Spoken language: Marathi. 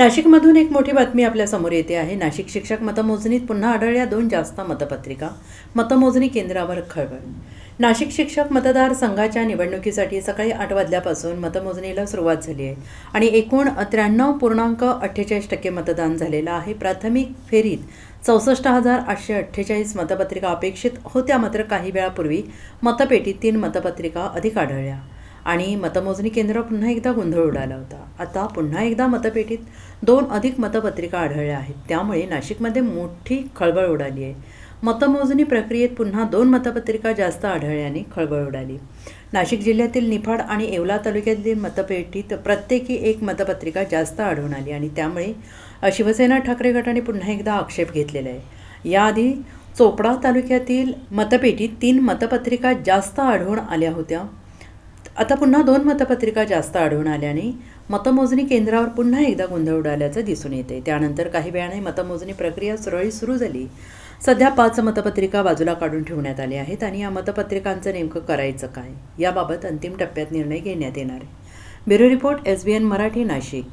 नाशिकमधून एक मोठी बातमी आपल्यासमोर येते आहे. नाशिक शिक्षक मतमोजणीत पुन्हा आढळल्या दोन जास्त मतपत्रिका. मतमोजणी केंद्रावर खळबळ. नाशिक शिक्षक मतदार संघाच्या निवडणुकीसाठी सकाळी आठ वाजल्यापासून मतमोजणीला सुरुवात झाली आहे आणि एकूण त्र्याण्णव पूर्णांक अठ्ठेचाळीस टक्के मतदान झालेलं आहे. प्राथमिक फेरीत चौसष्ट हजार आठशे अठ्ठेचाळीस मतपत्रिका अपेक्षित होत्या मात्र काही वेळापूर्वी मतपेटीत तीन मतपत्रिका अधिक आढळल्या. आणि मतमोजणी केंद्र पुन्हा एकदा गोंधळ उडाला होता. आता पुन्हा एकदा मतपेटीत दोन अधिक मतपत्रिका आढळल्या आहेत. त्यामुळे नाशिकमध्ये मोठी खळबळ उडाली आहे. मतमोजणी प्रक्रियेत पुन्हा दोन मतपत्रिका जास्त आढळल्याने खळबळ उडाली. नाशिक जिल्ह्यातील निफाड आणि येवला तालुक्यातील मतपेटीत प्रत्येकी एक मतपत्रिका जास्त आढळून आली आणि त्यामुळे शिवसेना ठाकरे गटाने पुन्हा एकदा आक्षेप घेतलेला आहे. याआधी चोपडा तालुक्यातील मतपेटीत तीन मतपत्रिका जास्त आढळून आल्या होत्या. आता पुन्हा दोन मतपत्रिका जास्त आढळून आल्याने मतमोजणी केंद्रावर पुन्हा एकदा गोंधळ उडाल्याचं दिसून येते. त्यानंतर काही वेळाने मतमोजणी प्रक्रिया सुरळीत सुरू झाली. सध्या पाच मतपत्रिका बाजूला काढून ठेवण्यात आल्या आहेत आणि या मतपत्रिकांचं नेमकं करायचं काय? याबाबत अंतिम टप्प्यात निर्णय घेण्यात येणार आहे. Bureau report S B N Marathi Nashik.